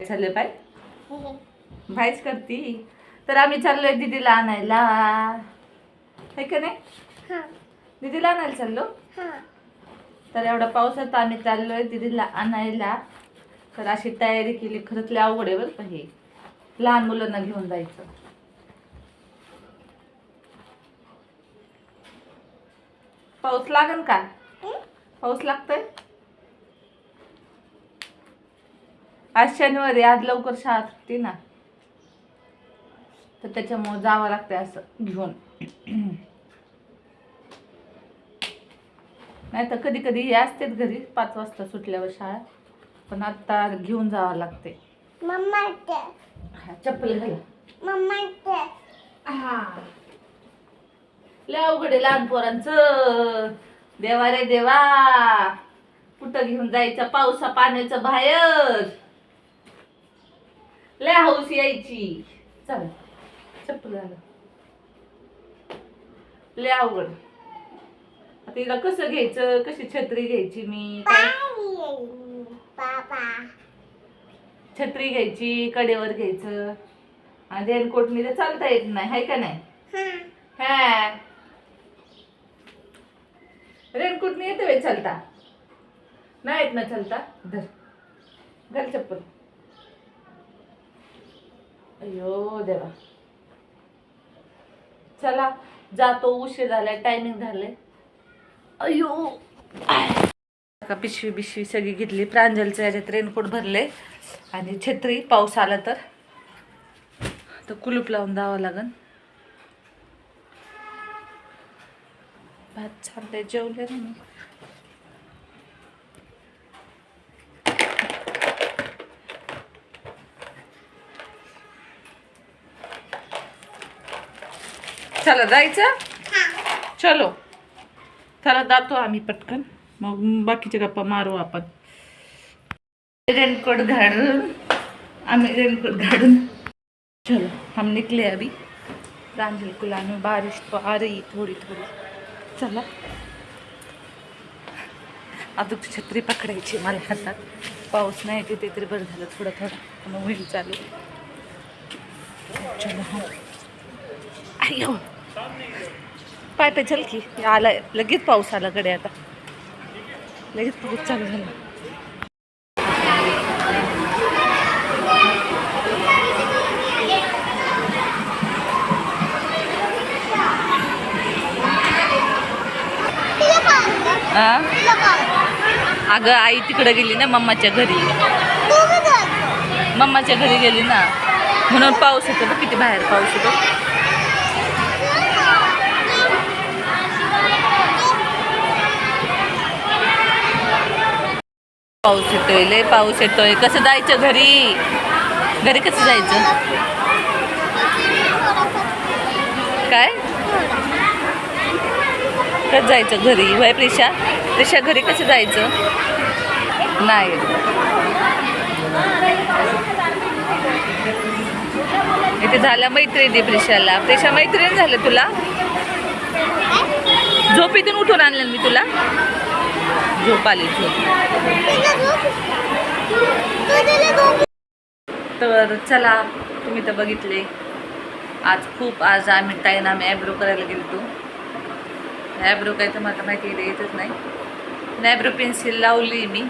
चाललंय बाय भाईच करती. तर आम्ही चाललोय दीदीला आणायला. है का नाही? दीदीला आणायला चाललो. तर एवढ्या पावसात आम्ही चाललोय दीदीला आणायला. तर अशी तयारी केली. खरंच लय अवघड आहे बरं का हे. लहान मुलांना घेऊन जायचं. पाऊस लागन का? पाऊस लागतोय? आज शनिवारी आज लवकर शाळा सुटते ना. तर त्याच्यामुळे जावं लागतंय असं घेऊन. नाही तर कधी कधी हे असतेच घरी पाच वाजता सुटल्यावर शाळा. पण आता घेऊन जावं लागते हा, चप्पल घाला. हा. लय अवघड आहे लहान पोरांचं. देवा रे देवा. कुठं घेऊन जायचं? पावसा पाण्याचं बाहेर. लय हौस यायची. चल चप्पल झालं लय अवघड. आता तिला कसं घ्यायचं? कशी छत्री घ्यायची मी? काय? छत्री घ्यायची कडेवर घ्यायचं. आणि रेनकोटनी तर चालता येत नाही हाय का नाही? हा. रेनकोटनी येते वेळ चालता? नाही येत ना चालता? धर. घाल चप्पल. अयो देवा. चला जातो उशीर झालाय टायमिंग झालंय. अयो का पिशवी बिशवी सगळी घेतली. प्रांजलचं याच्यात रेनकोट भरले आणि छत्री पाऊस आला तर. तर कुलूप लावून द्यावं लागन. भात छान जेवले ना मी. चला जायचं? चलो. चला जातो आम्ही पटकन. मग बाकीचे गप्पा मारू आपण. रेनकोट घालून. आम्ही रेनकोट घालून. चलो हम निकले अभी. प्रांजल कुला में बारिश तो आ रही थोड़ी थोड़ी. चला. अजून छत्री पकडायची मला हातात पाऊस नाही तिथे तरी बरं झालं थोडं थोडं. मग होईल चालू चलो हा पाय पाय चल की आला लगेच पाऊस आला कडे आता. लगेच पाऊस चालू झाला. आ? अगं आई तिकडे गेली ना मम्माच्या घरी. मम्माच्या घरी गेली ना. म्हणून पाऊस येतो बघ किती बाहेर पाऊस येतो. पाऊस येतोय लय पाऊस येतोय. कसं जायचं घरी? घरी कसं जायचं? काय? कसं जायचं घरी? वय प्रिशा? प्रिशा घरी कसं जायचं? नाही. इथे झाल्या मैत्रिणी प्रिशाला. प्रिशा मैत्रीण झालं तुला? झोपेतून उठून आणलं मी तुला? झोप आली झोप. तर चला तुम्ही तर बघितले. आज खूप आज आम्ही टाईन आम्ही ॲब्रो करायला गेलो ॲब्रो काय तर मला माहिती आहे, येतच नाही. ॲब्रो पेन्सिल लावली मी.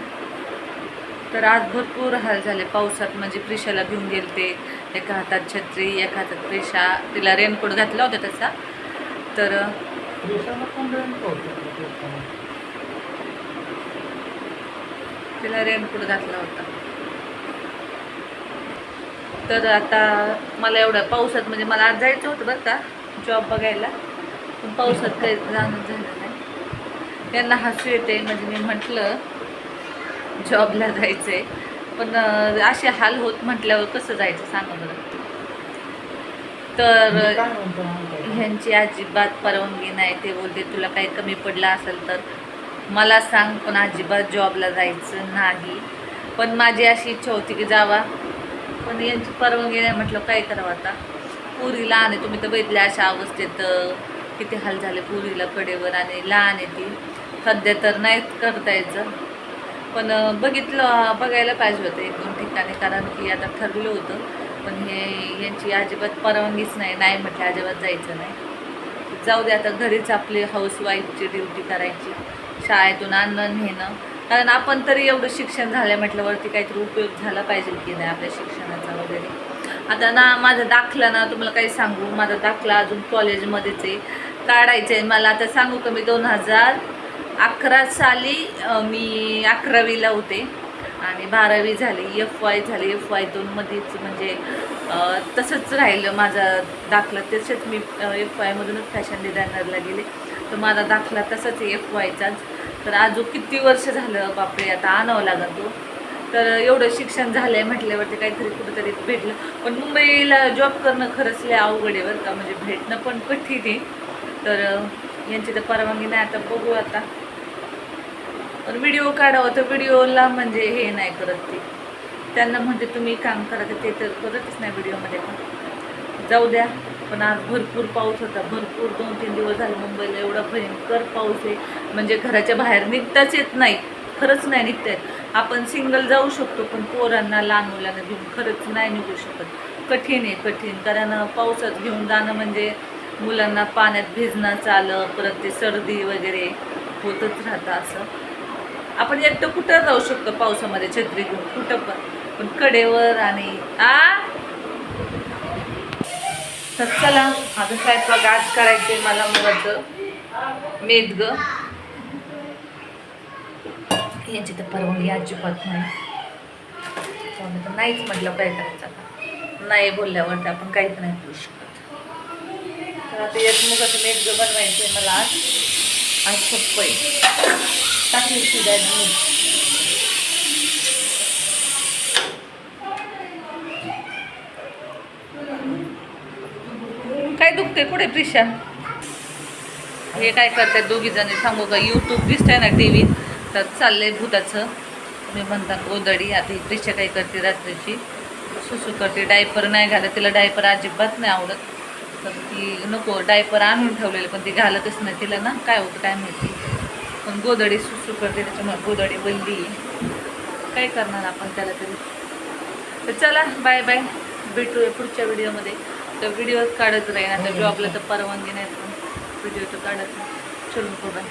तर आज भरपूर हाल झाले. पावसात म्हणजे प्रिशाला घेऊन गेलते. एका हातात छत्री एका हातात प्रिशा. तिला रेनकोट घातला होता तसा. तर तिला रेनकोट घातला होता. तर आता मला एवढ्या पावसात म्हणजे मला आज जायचं होतं बरं का जॉब बघायला. पण पावसात काही जाणं झालं नाही. त्यांना हसू येते म्हणजे मी म्हटलं जॉबला जायचं आहे पण असे हाल होत म्हटल्यावर कसं जायचं सांगा बरं. तर ह्यांची अजिबात परवानगी नाही. ते बोलते तुला काही कमी पडलं असेल तर मला सांग पण अजिबात जॉबला जायचं नाही. पण माझी अशी इच्छा होती की जावा. पण यांची परवानगी नाही म्हटलं काय करावं आता? पुरी लहान आहे तुम्ही तर बघितल्या अशा अवस्थेत किती हाल झाले पुरीला कडेवर आणि लहान आहे ती. सध्या तर नाही करता यायचं. पण बघितलं बघायला पाहिजे होतं एक दोन ठिकाणी कारण की आता ठरलं होतं. पण हे यांची अजिबात परवानगीच नाही नाही म्हटलं अजिबात जायचं नाही. जाऊ दे आता घरीच आपली हाऊसवाईफची ड्युटी करायची. शाळेतून आणणं नेणं. कारण आपण तरी एवढं शिक्षण झालं म्हटल्यावरती काहीतरी उपयोग झाला पाहिजे की नाही आपल्या शिक्षणाचा वगैरे. आता ना माझा दाखला ना तुम्हाला काही सांगू? माझा दाखला अजून कॉलेजमध्येच आहे. काढायचं आहे मला आता सांगू का मी दोन हजार अकरा साली मी अकरावीला होते. आणि बारावी झाली एफ वाय झाली. एफ वाय दोनमध्येच म्हणजे तसंच राहिलं माझा दाखला. तसेच मी एफ वायमधूनच फॅशन डिझायनरला गेले. तर माझा दाखला तसंच आहे एफ वायचाच तर आज किती वर्ष झालं बापरे आता आणावं लागत तो. तर एवढं शिक्षण झालं आहे म्हटल्यावरती काहीतरी कुठंतरी भेटलं. पण मुंबईला जॉब करणं खरंच लय अवघड आहे बरं का. म्हणजे भेटणं पण कठीण आहे. तर यांची तर परवानगी नाही. आता बघू आता. पण व्हिडिओ काढावं तर व्हिडिओला म्हणजे हे नाही करत ते. त्यांना म्हणजे तुम्ही काम करा तर ते तर करतच नाही व्हिडिओमध्ये पण. जाऊ द्या. पण आज भरपूर पाऊस होता. भरपूर दोन तीन दिवस झाले मुंबईला एवढा भयंकर पाऊस आहे. म्हणजे घराच्या बाहेर निघताच येत नाही. खरंच नाही निघता येत आपण सिंगल जाऊ शकतो पण पोरांना लहान मुलांना घेऊन खरंच नाही निघू शकत. कठीण आहे कठीण. कारण पावसात घेऊन जाणं म्हणजे मुलांना पाण्यात भिजणं चालं परत ते सर्दी वगैरे होतच राहतं असं. आपण एकटं कुठं जाऊ शकतो पावसामध्ये छत्री घेऊन? कुठं पण. पण कडेवर आणि आ? तर चला काय स्वयंपाक आज करायचे मला मुलाचं मेदग यांची तर परवानगी अजिबात नाही. त्यामुळे तर नाहीच म्हटलं काय करायचं नाही बोलल्यावर तर आपण काहीच नाही करू शकत. तर आता एक मुगाचं मेदग बनवायचं आहे मला आज. आज सोपं आहे. टाकली शिजायला कुठे कुठे प्रिशा? हे काय करतात दोघी जणी? सांगू का? यूट्यूब दिसतंय ना टी व्ही तर चाललंय भूताचं. तुम्ही म्हणतात गोदडी आता ही प्रिशा काय करते रात्रीची? सुसू करते. डायपर नाही घालत. तिला डायपर अजिबात नाही आवडत. तर ती नको डायपर आणून ठेवलेलं पण ती घालतच नाही. तिला ना काय होतं काय माहिती? पण गोदडी सुसू करते. त्याच्यामुळे गोदडी बनली. काय करणार आपण त्याला तरी? तर चला बाय बाय भेटूया पुढच्या व्हिडिओमध्ये तर व्हिडिओ काढत राहीन आता जॉबला तर परवानगी नाही पण व्हिडिओ तर काढत नाही चलून बघा